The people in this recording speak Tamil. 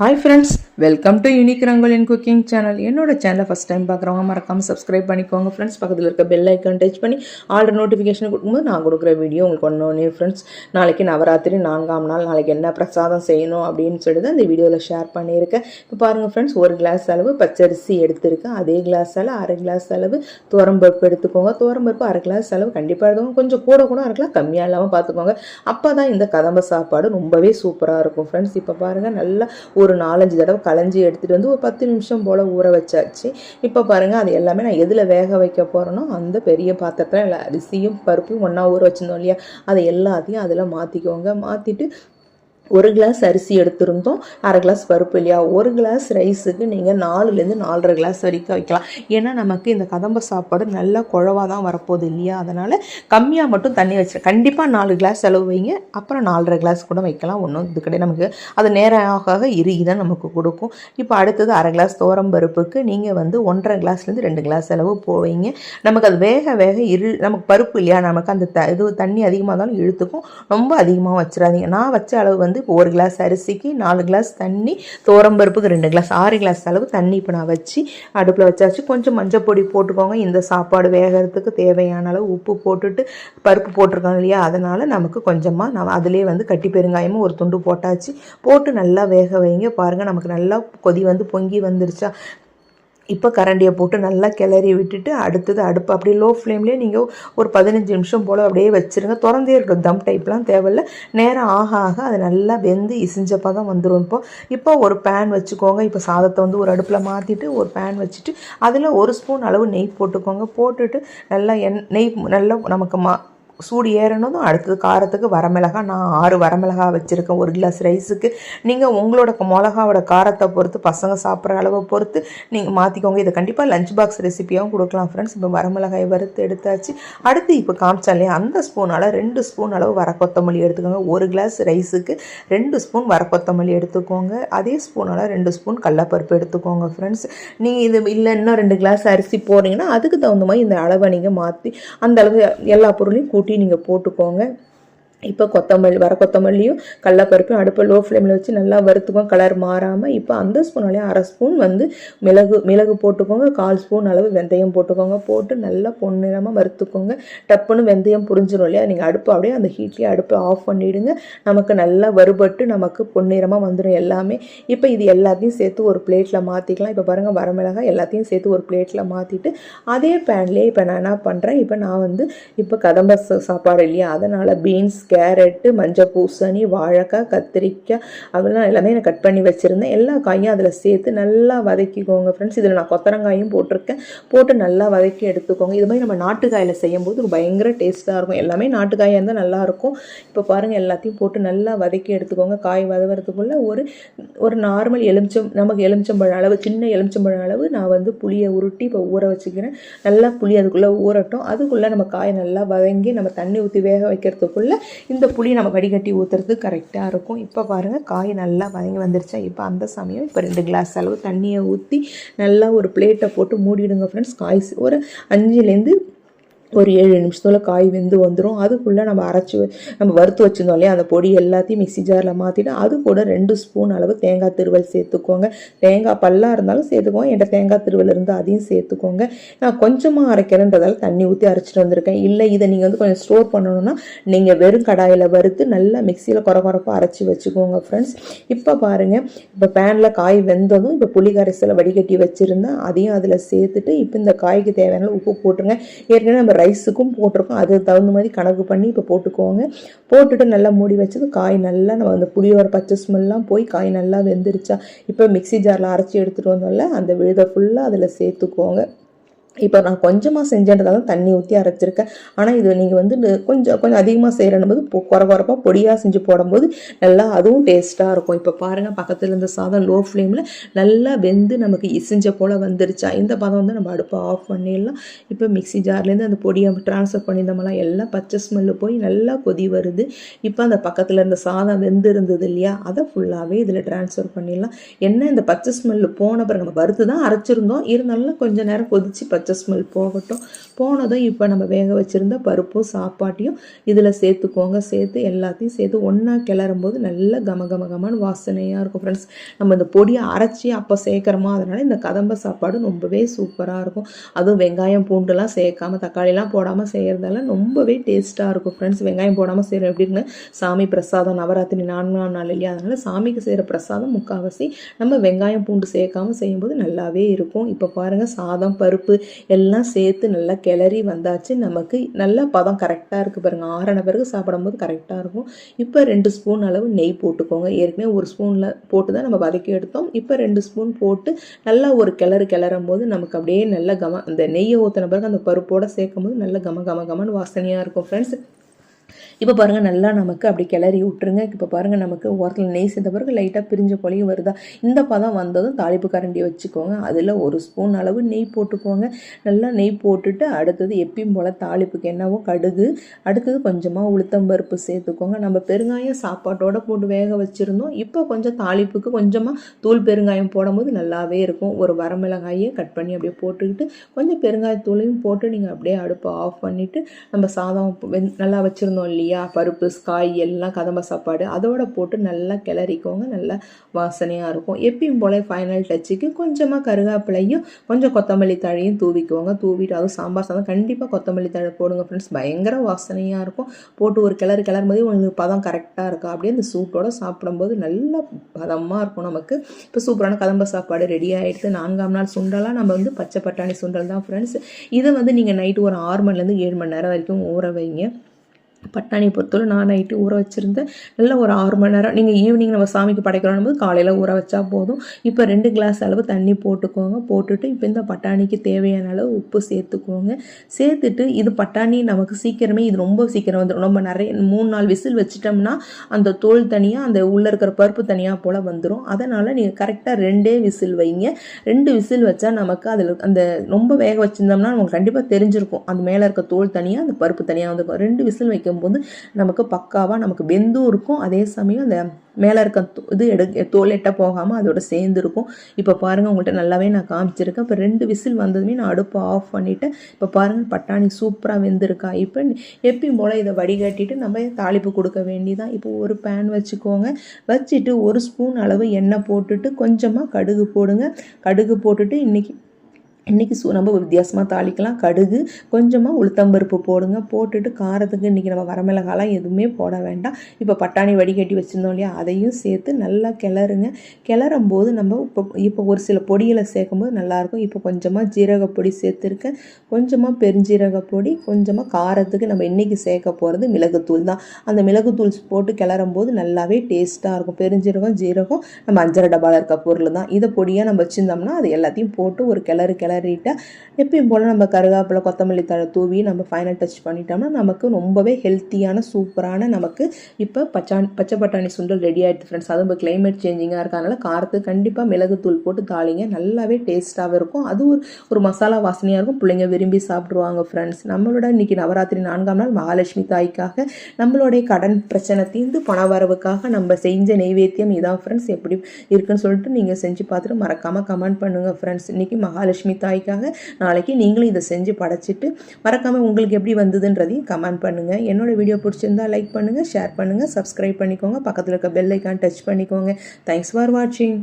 Hi friends welcome to unique Rangolian cooking channel என்னோட சேனலை ஃபஸ்ட் டைம் பார்க்குறவங்க மறக்காமல் சப்ஸ்கிரைப் பண்ணிக்கோங்க ஃப்ரெண்ட்ஸ் பக்கத்தில் இருக்க பெல் ஐக்கான் டச் பண்ணி ஆல்ரெடி நோட்டிஃபிகேஷன் கொடுக்கும்போது நான் கொடுக்குற வீடியோ உங்களுக்கு ஒன்று ஒன்று ஃப்ரெண்ட்ஸ் நாளைக்கு நவராத்திரி நான்காம் நாள் நாளைக்கு என்ன பிரசாதம் செய்யணும் அப்படின்னு சொல்லிட்டு அந்த வீடியோவில் ஷேர் பண்ணியிருக்கேன். இப்போ பாருங்கள் ஃப்ரெண்ட்ஸ் ஒரு கிளாஸ் அளவு பச்சரிசி எடுத்திருக்கேன். அதே கிளாஸ் அளவு அரை கிளாஸ் அளவு துவரம்பருப்பு எடுத்துக்கோங்க. துவரம்பருப்பு அரை கிளாஸ் அளவு கண்டிப்பாக எடுத்துக்கோங்க. கொஞ்சம் கூட கூட இருக்கலாம் கம்மியாக இல்லாமல் பார்த்துக்கோங்க. அப்போ தான் இந்த கதம்ப சாப்பாடு ரொம்பவே சூப்பராக இருக்கும் ஃப்ரெண்ட்ஸ் இப்போ பாருங்கள் நல்லா ஒரு ஒரு நாலஞ்சு தடவை களைஞ்சி எடுத்துகிட்டு வந்து ஒரு பத்து நிமிஷம் போல் ஊற வச்சாச்சு. இப்போ பாருங்கள் அது எல்லாமே நான் எதில் வேக வைக்க போகிறேனோ அந்த பெரிய பாத்திரத்தில் அரிசியும் பருப்பும் ஒன்றா ஊற வச்சிருந்தோம் இல்லையா? அதை எல்லாத்தையும் அதில் மாற்றிக்கோங்க மாற்றிட்டு ஒரு கிளாஸ் அரிசி எடுத்திருந்தோம் அரை கிளாஸ் பருப்பு இல்லையா? ஒரு கிளாஸ் ரைஸுக்கு நீங்கள் நாலுலேருந்து நாலரை கிளாஸ் வரைக்கும் வைக்கலாம். ஏன்னா நமக்கு இந்த கதம்ப சாப்பாடு நல்ல குழவாக தான் வரப்போகுது இல்லையா? அதனால் கம்மியாக மட்டும் தண்ணி வச்சு கண்டிப்பாக நாலு கிளாஸ் அளவு வைங்க. அப்புறம் நாலரை கிளாஸ் கூட வைக்கலாம். ஒன்றும் இது கிடையாது. நமக்கு அது நேரம் இறுகி தான் நமக்கு கொடுக்கும். இப்போ அடுத்தது அரை கிளாஸ் தோரம் பருப்புக்கு நீங்கள் வந்து ஒன்றரை கிளாஸ்லேருந்து ரெண்டு கிளாஸ் அளவு போவீங்க நமக்கு அது வேக வேக இரு நமக்கு பருப்பு இல்லையா? நமக்கு அந்த த இது தண்ணி அதிகமாக இருந்தாலும் இழுத்துக்கும். ரொம்ப அதிகமாக வச்சிடாதீங்க. நான் வச்ச அளவு வந்து இப்போ ஒரு கிளாஸ் அரிசிக்கு நாலு கிளாஸ் தண்ணி பருப்புக்கு ரெண்டு கிளாஸ் ஆறு கிளாஸ் அளவு தண்ணி இப்போ நான் வச்சு அடுப்பில் வச்சாச்சு. கொஞ்சம் மஞ்சள் பொடி போட்டுக்கோங்க. இந்த சாப்பாடு வேகிறதுக்கு தேவையான அளவு உப்பு போட்டுட்டு பருப்பு போட்டிருக்கோம் இல்லையா? அதனால் நமக்கு கொஞ்சமாக நம்ம அதிலே வந்து கட்டி பெருங்காயமும் ஒரு துண்டு போட்டாச்சு. போட்டு நல்லா வேக வைங்க. பாருங்கள் நமக்கு நல்லா கொதி வந்து பொங்கி வந்துருச்சா? இப்போ கரண்டியை போட்டு நல்லா கிளறி விட்டுட்டு அடுத்தது அடுப்பு அப்படியே லோ ஃப்ளேம்லேயே நீங்கள் ஒரு பதினஞ்சு நிமிஷம் போல் அப்படியே வச்சுருங்க. திறந்தே இருக்கட்டும் தம் டைப்லாம் தேவையில்ல. நேரம் ஆக ஆக அது நல்லா வெந்து இசிஞ்சப்போ தான் வந்துடும் இப்போ இப்போ ஒரு பேன் வச்சுக்கோங்க. இப்போ சாதத்தை வந்து ஒரு அடுப்பில் மாற்றிட்டு ஒரு பேன் வச்சுட்டு அதில் ஒரு ஸ்பூன் அளவு நெய் போட்டுக்கோங்க. போட்டுட்டு நல்லா எண் நெய் நல்லா நமக்கு மா சூடு ஏறணும் அடுத்தது காரத்துக்கு வரமிளகா நான் ஆறு வரமிளகா வச்சுருக்கேன். ஒரு கிளாஸ் ரைஸுக்கு நீங்கள் உங்களோட மிளகாவோட காரத்தை பொறுத்து பசங்க சாப்பிட்ற அளவை பொறுத்து நீங்கள் மாற்றிக்கோங்க இதை கண்டிப்பாக லஞ்ச் பாக்ஸ் ரெசிப்பியாகவும் கொடுக்கலாம் ஃப்ரெண்ட்ஸ் இப்போ வரமிளகாய் வறுத்து எடுத்தாச்சு. அடுத்து இப்போ காமிச்சாலே அந்த ஸ்பூனால் ரெண்டு ஸ்பூன் அளவு வர கொத்தமல்லி எடுத்துக்கோங்க. ஒரு கிளாஸ் ரைஸுக்கு ரெண்டு ஸ்பூன் வர கொத்தமல்லி எடுத்துக்கோங்க. அதே ஸ்பூனால் ரெண்டு ஸ்பூன் கடலப்பருப்பு எடுத்துக்கோங்க ஃப்ரெண்ட்ஸ் நீங்கள் இது இல்லை இன்னும் ரெண்டு கிளாஸ் அரிசி போடுறீங்கன்னா அதுக்கு தகுந்த மாதிரி இந்த அளவை நீங்கள் மாற்றி அந்த அளவு எல்லா பொருளையும் கூட்டி நீங்கள் போட்டுக்கோங்க. இப்போ கொத்தமல்லி வர கொத்தமல்லியும் கடலப்பருப்பையும் அடுப்பை லோ ஃப்ளேமில் வச்சு நல்லா வறுத்துக்கோங்க கலர் மாறாமல் இப்போ அந்த ஸ்பூனாலேயே அரை ஸ்பூன் வந்து மிளகு மிளகு போட்டுக்கோங்க கால் ஸ்பூன் அளவு வெந்தயம் போட்டுக்கோங்க. போட்டு நல்லா பொன்னிறமாக வறுத்துக்கோங்க. டப்புன்னு வெந்தயம் புரிஞ்சிடும் இல்லையா? நீங்கள் அடுப்பு அப்படியே அந்த ஹீட்லேயே அடுப்பை ஆஃப் பண்ணிவிடுங்க நமக்கு நல்லா வறுபட்டு நமக்கு பொன்னிறமாக வந்துடும் எல்லாமே. இப்போ இது எல்லாத்தையும் சேர்த்து ஒரு பிளேட்டில் மாற்றிக்கலாம் இப்போ பாருங்கள் வரமிளகாய் எல்லாத்தையும் சேர்த்து ஒரு பிளேட்டில் மாற்றிட்டு அதே பேன்லேயே இப்போ நான் என்ன பண்ணுறேன் இப்போ நான் வந்து இப்போ கதம்ப சாப்பாடு இல்லையா? அதனால் பீன்ஸ் கேரட்டு மஞ்சள் பூசணி வாழைக்காய் கத்திரிக்காய் அதெல்லாம் எல்லாமே நான் கட் பண்ணி வச்சுருந்தேன். எல்லா காயும் அதில் சேர்த்து நல்லா வதக்கிக்கோங்க ஃப்ரெண்ட்ஸ் இதில் நான் கொத்தரங்காயும் போட்டிருக்கேன். போட்டு நல்லா வதக்கி எடுத்துக்கோங்க. இது மாதிரி நம்ம நாட்டுக்காயில் செய்யும்போது பயங்கர டேஸ்ட்டாக இருக்கும். எல்லாமே நாட்டுக்காயாக இருந்தால் நல்லாயிருக்கும். இப்போ பாருங்கள் எல்லாத்தையும் போட்டு நல்லா வதக்கி எடுத்துக்கோங்க. காய் வதவறதுக்குள்ளே ஒரு ஒரு நார்மல் எலுமிச்சம் நமக்கு எலுமிச்சம்பழம் அளவு சின்ன எலுமிச்சம்பழம் அளவு நான் வந்து புளியை உருட்டி இப்போ ஊற வச்சுக்கிறேன். நல்லா புளி அதுக்குள்ளே ஊறட்டும். அதுக்குள்ளே நம்ம காயை நல்லா வதங்கி நம்ம தண்ணி ஊற்றி வேக வைக்கிறதுக்குள்ளே இந்த புளி நம்ம வடிகட்டி ஊற்றுறது கரெக்டாக இருக்கும். இப்போ பாருங்கள் காய் நல்லா வதங்கி வந்துருச்சா? இப்போ அந்த சமயம் இப்போ ரெண்டு கிளாஸ் அளவு தண்ணியை ஊற்றி நல்லா ஒரு பிளேட்டை போட்டு மூடிடுங்க ஃப்ரெண்ட்ஸ் காய் ஒரு அஞ்சுலேருந்து ஒரு ஏழு நிமிஷத்தில் காய் வெந்து வந்துடும் அதுக்குள்ளே நம்ம அரைச்சி வ- நம்ம வறுத்து வச்சுருந்தோம் இல்லையா? அந்த பொடி எல்லாத்தையும் மிக்ஸி ஜாரில் மாற்றிட்டு அது கூட ரெண்டு ஸ்பூன் அளவு தேங்காய் திருவல் சேர்த்துக்கோங்க. தேங்காய் பல்லாக இருந்தாலும் சேர்த்துக்கோங்க. என்கிட்ட தேங்காய் திருவல் இருந்தால் அதையும் சேர்த்துக்கோங்க. நான் கொஞ்சமாக அரைக்கிறேன்றதால தண்ணி ஊற்றி அரைச்சிட்டு வந்திருக்கேன். இல்லை இதை நீங்கள் வந்து கொஞ்சம் ஸ்டோர் பண்ணணும்னா நீங்கள் வெறும் கடாயில் வறுத்து நல்லா மிக்சியில் குறை குறைப்பாக அரைச்சி வச்சுக்கோங்க ஃப்ரெண்ட்ஸ் இப்போ பாருங்கள் இப்போ பேனில் காய் வெந்ததும் இப்போ புளி கரைசலை வடிகட்டி வச்சுருந்தேன் அதையும் அதில் சேர்த்துட்டு இப்போ இந்த காய்க்கு தேவையான உப்பு போட்டுருங்க. ஏற்கனவே நம்ம ரைஸுக்கும் போட்டிருக்கோம். அதுக்கு தகுந்த மாதிரி கணக்கு பண்ணி இப்போ போட்டுக்கோங்க. போட்டுட்டு நல்லா மூடி வச்சது காய் நல்லா நம்ம அந்த புளியோர பச்சை ஸ்மெல்லாம் போய் காய் நல்லா வெந்துருச்சா? இப்போ மிக்ஸி ஜாரில் அரைச்சி எடுத்துகிட்டு வந்தோம்ல அந்த விழுதை ஃபுல்லாக அதில் சேர்த்துக்கோங்க. இப்போ நான் கொஞ்சமாக செஞ்சேன்றதால தண்ணி ஊற்றி அரைச்சிருக்கேன். ஆனால் இது நீங்கள் வந்து கொஞ்சம் கொஞ்சம் அதிகமாக செய்கிறனும்போது குறை குறைப்பாக பொடியாக செஞ்சு போடும்போது நல்லா அதுவும் டேஸ்ட்டாக இருக்கும். இப்போ பாருங்கள் பக்கத்தில் இருந்த சாதம் லோ ஃப்ளேமில் நல்லா வெந்து நமக்கு இசைஞ்ச போல் வந்துருச்சா? இந்த பதம் வந்து நம்ம அடுப்பை ஆஃப் பண்ணிடலாம். இப்போ மிக்ஸி ஜார்லேருந்து அந்த பொடியை ட்ரான்ஸ்ஃபர் பண்ணியிருந்தோம்லாம் எல்லாம் பச்சை ஸ்மெல்லு போய் நல்லா கொதி வருது. இப்போ அந்த பக்கத்தில் இருந்த சாதம் வெந்து இருந்தது இல்லையா? அதை ஃபுல்லாகவே இதில் ட்ரான்ஸ்ஃபர் பண்ணிடலாம். என்ன இந்த பச்சை ஸ்மெல்லு போன பிறகு நம்ம வறுத்து தான் அரைச்சிருந்தோம். இருந்தாலும் கொஞ்சம் நேரம் கொதிச்சு பச்சை பச்சை ஸ்மெல் போகட்டும். போனதும் இப்போ நம்ம வேக வச்சுருந்த பருப்பும் சாப்பாட்டையும் இதில் சேர்த்துக்கோங்க. சேர்த்து எல்லாத்தையும் சேர்த்து ஒன்றா கிளறும் போது நல்ல கம கம கமன்னு வாசனையாக இருக்கும் ஃப்ரெண்ட்ஸ் நம்ம இந்த பொடியை அரைச்சி அப்போ சேர்க்குறோமா அதனால் இந்த கதம்ப சாப்பாடு ரொம்பவே சூப்பராக இருக்கும். அதுவும் வெங்காயம் பூண்டுலாம் சேர்க்காம தக்காளிலாம் போடாமல் செய்கிறதால ரொம்பவே டேஸ்ட்டாக இருக்கும் ஃப்ரெண்ட்ஸ் வெங்காயம் போடாமல் செய்கிறோம் எப்படின்னு சாமி பிரசாதம் நவராத்திரி நான்காம் நாள் இல்லையா? அதனால் சாமிக்கு செய்கிற பிரசாதம் முக்கால்வாசி நம்ம வெங்காயம் பூண்டு சேர்க்காம செய்யும்போது நல்லாவே இருக்கும். இப்போ பாருங்கள் சாதம் பருப்பு எல்லாம் சேர்த்து நல்லா கிளறி வந்தாச்சு. நமக்கு நல்லா பதம் கரெக்டாக இருக்குது பாருங்கள் ஆறின பிறகு சாப்பிடும்போது கரெக்டாக இருக்கும். இப்போ ரெண்டு ஸ்பூன் அளவு நெய் போட்டுக்கோங்க. ஏற்கனவே ஒரு ஸ்பூனில் போட்டு தான் நம்ம வதக்கி எடுத்தோம். இப்போ ரெண்டு ஸ்பூன் போட்டு நல்லா ஒரு கிளறு கிளறும் போது நமக்கு அப்படியே நல்லா கம அந்த நெய்யை ஊற்றின பிறகு அந்த பருப்போடு சேர்க்கும் போது நல்லா கம கம கமன்னு வாசனையாக இருக்கும். ஃப்ரெண்ட்ஸ் இப்போ பாருங்கள் நல்லா நமக்கு அப்படி கிளறி விட்டுருங்க. இப்போ பாருங்கள் நமக்கு ஓரத்தில் நெய் சேர்ந்த பிறகு லைட்டாக பிரிஞ்ச போலையும் வருதா? இந்த பதம் வந்ததும் தாளிப்பு கரண்டி வச்சுக்கோங்க. அதில் ஒரு ஸ்பூன் அளவு நெய் போட்டுக்கோங்க. நல்லா நெய் போட்டுட்டு அடுத்தது எப்பயும் போல் தாளிப்புக்கு என்னவோ கடுகு அடுத்தது கொஞ்சமாக உளுத்தம்பருப்பு சேர்த்துக்கோங்க. நம்ம பெருங்காயம் சாப்பாட்டோட போட்டு வேக வச்சுருந்தோம். இப்போ கொஞ்சம் தாளிப்புக்கு கொஞ்சமாக தூள் பெருங்காயம் போடும்போது நல்லாவே இருக்கும். ஒரு வரமிளகாயை கட் பண்ணி அப்படியே போட்டுக்கிட்டு கொஞ்சம் பெருங்காயத்தூளையும் போட்டு நீங்கள் அப்படியே அடுப்பை ஆஃப் பண்ணிவிட்டு நம்ம சாதம் நல்லா வச்சுருந்தோம் இல்லையா? பருப்பு காய் எல்லாம் கதம்ப சாப்பாடு. அதோட போட்டு நல்லா கிளறிக்கோங்க. நல்லா வாசனையாக இருக்கும். எப்பயும் போல் ஃபைனல் டச்சுக்கு கொஞ்சமாக கருவேப்பிலையும் கொஞ்சம் கொத்தமல்லி தழையும் தூவிக்குவோங்க தூவிட்டு அதுவும் சாம்பார் சாதம் கண்டிப்பாக கொத்தமல்லி தழை போடுங்க ஃப்ரெண்ட்ஸ் பயங்கர வாசனையாக இருக்கும். போட்டு ஒரு கிளறு கிளறும்போது உங்களுக்கு பதம் கரெக்டாக இருக்கும் அப்படியே அந்த சூட்டோட சாப்பிடும்போது நல்ல பதமாக இருக்கும் நமக்கு. இப்போ சூப்பரான கதம்ப சாப்பாடு ரெடி ஆகிடுது நான்காம் நாள் சுண்டலாக நம்ம வந்து பச்சை பட்டாணி சுண்டல் தான் ஃப்ரெண்ட்ஸ் இதை வந்து நீங்கள் நைட்டு ஒரு ஆறு மணிலேருந்து ஏழு மணி நேரம் வரைக்கும் ஊற வைங்க. பட்டாணி பொறுத்தவரை நான் நைட்டு ஊற வச்சுருந்தேன் நல்ல ஒரு ஆறு மணி நேரம் நீங்கள் ஈவினிங் நம்ம சாமிக்கு படைக்கிறோம் போது காலையில் ஊற வச்சா போதும். இப்போ ரெண்டு கிளாஸ் அளவு தண்ணி போட்டுக்கோங்க. போட்டுட்டு இப்போ இந்த பட்டாணிக்கு தேவையான அளவு உப்பு சேர்த்துக்கோங்க. சேர்த்துட்டு இது பட்டாணி நமக்கு சீக்கிரமே இது ரொம்ப சீக்கிரம் வந்துடும் நம்ம நிறைய மூணு நாள் விசில் வச்சிட்டோம்னா அந்த தோல் தனியாக அந்த உள்ளே இருக்கிற பருப்பு தனியாக போல் வந்துடும் அதனால் நீங்கள் கரெக்டாக ரெண்டே விசில் வைங்க. ரெண்டு விசில் வச்சா நமக்கு அதில் அந்த ரொம்ப வேக வச்சுருந்தோம்னா நமக்கு கண்டிப்பாக தெரிஞ்சிருக்கும். அந்த மேலே இருக்க தோல் தனியாக அந்த பருப்பு தனியாக வந்துருக்கும் ரெண்டு விசில் வைக்க வைக்கும்போது நமக்கு பக்காவாக நமக்கு வெந்தும் இருக்கும். அதே சமயம் அந்த மேலே இருக்க இது எடு தோல் எட்ட போகாமல் அதோட சேர்ந்து இருக்கும். இப்போ பாருங்கள் உங்கள்கிட்ட நல்லாவே நான் காமிச்சிருக்கேன். இப்போ ரெண்டு விசில் வந்ததுமே நான் அடுப்பை ஆஃப் பண்ணிவிட்டேன் இப்போ பாருங்கள் பட்டாணி சூப்பராக வெந்திருக்கா. இப்போ எப்பயும் போல் இதை வடிகட்டிட்டு நம்ம தாளிப்பு கொடுக்க வேண்டிதான் இப்போ ஒரு பேன் வச்சுக்கோங்க. வச்சுட்டு ஒரு ஸ்பூன் அளவு எண்ணெய் போட்டுட்டு கொஞ்சமாக கடுகு போடுங்க. கடுகு போட்டுட்டு இன்றைக்கி இன்றைக்கி சூ ரொம்ப வித்தியாசமாக தாளிக்கலாம். கடுகு கொஞ்சமாக உளுத்தம்பருப்பு போடுங்க. போட்டுட்டு காரத்துக்கு இன்றைக்கி நம்ம வரமிளகாலாம் எதுவுமே போட வேண்டாம். இப்போ பட்டாணி வடிகட்டி வச்சுருந்தோம் இல்லையா? அதையும் சேர்த்து நல்லா கிளறுங்க. கிளறும் போது நம்ம இப்போ இப்போ ஒரு சில பொடிகளை சேர்க்கும்போது நல்லாயிருக்கும். இப்போ கொஞ்சமாக ஜீரகப்பொடி சேர்த்துருக்கேன். கொஞ்சமாக பெருஞ்சீரக பொடி கொஞ்சமாக காரத்துக்கு நம்ம இன்றைக்கி சேர்க்க போகிறது மிளகுத்தூள் தான். அந்த மிளகுத்தூள் போட்டு கிளறும் போது நல்லாவே டேஸ்ட்டாக இருக்கும். பெருஞ்சீரகம் ஜீரகம் நம்ம அஞ்சரை டப்பாவில் இருக்க பொருள் தான். இதை பொடியாக நம்ம வச்சுருந்தோம்னா அது எல்லாத்தையும் போட்டு ஒரு கிளறு கிளறு கிளறிட்டு எப்பயும் போல் நம்ம கருவேப்பிலை கொத்தமல்லி தழை தூவி நம்ம ஃபைனல் டச் பண்ணிட்டோம்னா நமக்கு ரொம்பவே ஹெல்த்தியான சூப்பரான நமக்கு இப்போ பச்சா பச்சை பட்டாணி சுண்டல் ரெடி ஆகிடுது ஃப்ரெண்ட்ஸ் அதுவும் இப்போ கிளைமேட் சேஞ்சிங்காக இருக்கனால காரத்துக்கு கண்டிப்பாக மிளகுத்தூள் போட்டு தாளிங்க. நல்லாவே டேஸ்ட்டாகவும் இருக்கும். அது ஒரு ஒரு மசாலா வாசனையாக இருக்கும். பிள்ளைங்க விரும்பி சாப்பிடுவாங்க ஃப்ரெண்ட்ஸ் நம்மளோட இன்றைக்கி நவராத்திரி நான்காம் நாள் மகாலட்சுமி தாய்க்காக நம்மளுடைய கடன் பிரச்சனை தீர்ந்து பணவரவுக்காக நம்ம செஞ்ச நெய்வேத்தியம் இதான் ஃப்ரெண்ட்ஸ் எப்படி இருக்குன்னு சொல்லிட்டு நீங்கள் செஞ்சு பார்த்துட்டு மறக்காமல் கமெண்ட் பண்ணுங்கள் ஃப்ரெண்ட்ஸ் இன்றைக்கி மகாலட்சுமி தாய்க்காக நாளைக்கு நீங்களும் இதை செஞ்சு படைச்சிட்டு மறக்காமல் உங்களுக்கு எப்படி வந்ததுன்றதையும் கமெண்ட் பண்ணுங்கள் என்னோடய வீடியோ பிடிச்சிருந்தா லைக் பண்ணுங்கள் ஷேர் பண்ணுங்கள் சப்ஸ்கிரைப் பண்ணிக்கோங்க. பக்கத்தில் இருக்க பெல் ஐக்கான் டச் பண்ணிக்கோங்க. தேங்க்ஸ் ஃபார் வாட்சிங்